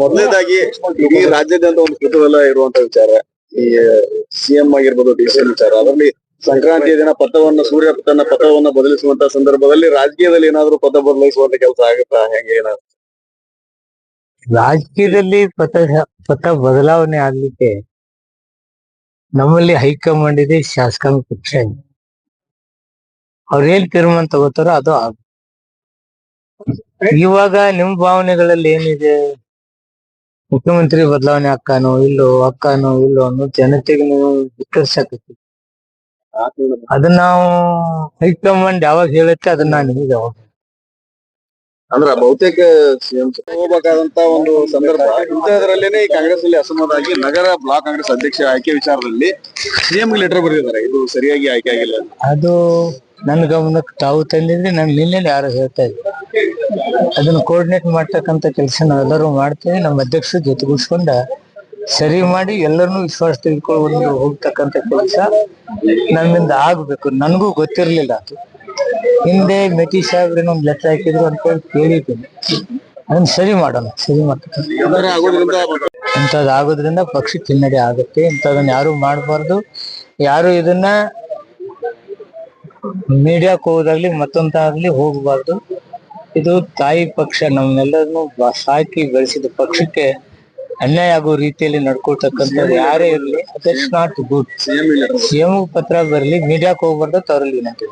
ಮೊದಲನೇದಾಗಿ ಇಡೀ ರಾಜ್ಯದಂತ ಒಂದು ಕುತೂಹಲ ಇರುವಂತ ವಿಚಾರ. ಈ ಸಿಎಂ ಆಗಿರ್ಬೋದು ಡಿ ಸಿ ವಿಚಾರ. ಅದರಲ್ಲಿ ಸಂಕ್ರಾಂತಿಯ ದಿನ ಪಥವನ್ನ, ಸೂರ್ಯ ತನ್ನ ಪಥವನ್ನ ಬದಲಿಸುವಂತ ಸಂದರ್ಭದಲ್ಲಿ ರಾಜಕೀಯದಲ್ಲಿ ಏನಾದ್ರೂ ಪಥ ಬದಲಿಸುವಂತ ಕೆಲಸ ಆಗುತ್ತಾ? ಹೆಂಗೆ ಏನಾದ್ರು? ರಾಜಕೀಯದಲ್ಲಿ ಪಥ ಪಥ ಬದಲಾವಣೆ ಆಗ್ಲಿಕ್ಕೆ ನಮ್ಮಲ್ಲಿ ಹೈಕಮಾಂಡ್ ಇದೆ, ಶಾಸಕಾಂಗ ಪಕ್ಷ ಅವ್ರು ಏನ್ ತೀರ್ಮಾನ ತಗೋತಾರೋ ಅದು ಆಗ ಇವಾಗ ನಿಮ್ ಭಾವನೆಗಳಲ್ಲಿ ಏನಿದೆ? ಮುಖ್ಯಮಂತ್ರಿ ಬದಲಾವಣೆ ಅಕ್ಕನೋ ಇಲ್ಲೋ ಅಕ್ಕನೋ ಇಲ್ಲೋ ಅನ್ನೋ ಜನತೆಗೆ ನೀವು ವಿಕರ್ಸಕತ್ತಿ ಅದನ್ನ ನಾವು ಹೈಕಮಾಂಡ್ ಯಾವಾಗ ಹೇಳುತ್ತೆ ಅದನ್ನ ನಾನು ನಿಮಗೆ ಯಾವಾಗ ಅಂದ್ರ ಬಹುತೇಕ ಸಿಎಂ ಹೋಗ್ಬೇಕಾದಂತ ಒಂದು ಸಂದರ್ಭ. ಇಂಥದ್ರಲ್ಲೇನೆ ಈ ಕಾಂಗ್ರೆಸ್ ಅಲ್ಲಿ ಅಸಮಾಧಾನ ಆಗಿ ನಗರ ಬ್ಲಾಕ್ ಕಾಂಗ್ರೆಸ್ ಅಧ್ಯಕ್ಷ ಆಯ್ಕೆ ವಿಚಾರದಲ್ಲಿ ಸಿಎಂ ಲೆಟರ್ ಬರೆದಿದ್ದಾರೆ. ಇದು ಸರಿಯಾಗಿ ಆಯ್ಕೆ ಆಗಿಲ್ಲ ಅದು ನನ್ನ ಗಮನಕ್ಕೆ ತಾವು ತಂದಿದ್ರೆ ನಾನು ನಿನ್ನೆ ಯಾರು ಹೇಳ್ತಾ ಇದ್ದೆ ಅದನ್ನ ಕೋರ್ಡಿನೇಟ್ ಮಾಡ್ತಕ್ಕಂತ ಕೆಲಸ ನಾವೆಲ್ಲರೂ ಮಾಡ್ತೇವೆ. ನಮ್ಮ ಅಧ್ಯಕ್ಷ ಜೊತೆಗೂಡ್ಸ್ಕೊಂಡ ಸರಿ ಮಾಡಿ ಎಲ್ಲರನ್ನೂ ವಿಶ್ವಾಸ ತೆಗೆದುಕೊಂಡು ಹೋಗ್ತಕ್ಕಂತ ಕೆಲಸ ನಮ್ಮಿಂದ ಆಗ್ಬೇಕು. ನನಗೂ ಗೊತ್ತಿರಲಿಲ್ಲ ಅದು. ಹಿಂದೆ ಮೆತಿ ಸಾಹೇಬ್ರೇನೋ ಒಂದು ಲೆಕ್ಕ ಹಾಕಿದ್ರು ಅಂತ ಹೇಳಿ ಕೇಳಿದ್ದೀನಿ. ಅದನ್ನ ಸರಿ ಮಾಡೋಣ. ಸರಿ ಮಾಡ್ತಕ್ಕಂಥ ಇಂಥದ್ದು ಆಗೋದ್ರಿಂದ ಪಕ್ಷಕ್ಕೆ ಹಿನ್ನಡೆ ಆಗುತ್ತೆ. ಇಂಥದನ್ನ ಯಾರು ಮಾಡಬಾರ್ದು. ಯಾರು ಇದನ್ನ ಮೀಡಿಯಾಕ್ ಹೋಗೋದಾಗ್ಲಿ ಮತ್ತೊಂದಾಗ್ಲಿ ಹೋಗಬಾರ್ದು. ಇದು ತಾಯಿ ಪಕ್ಷ ನಮ್ಮೆಲ್ಲರನ್ನು ಬ- ಸಾಕಿ ಬೆಳೆಸಿದ ಪಕ್ಷಕ್ಕೆ ಅನ್ಯಾಯ ಆಗೋ ರೀತಿಯಲ್ಲಿ ನಡ್ಕೊಳ್ತಕ್ಕಂಥವ್ರು ಯಾರೇ ಇರಲಿ ದಟ್ಸ್ ನಾಟ್ ಗುಡ್ ಸಿಎಂ ಪತ್ರ ಬರಲಿ ಮೀಡಿಯಾಕ್ ಹೋಗ್ಬಾರ್ದು ತರಲಿ ವಿನಂತಿ.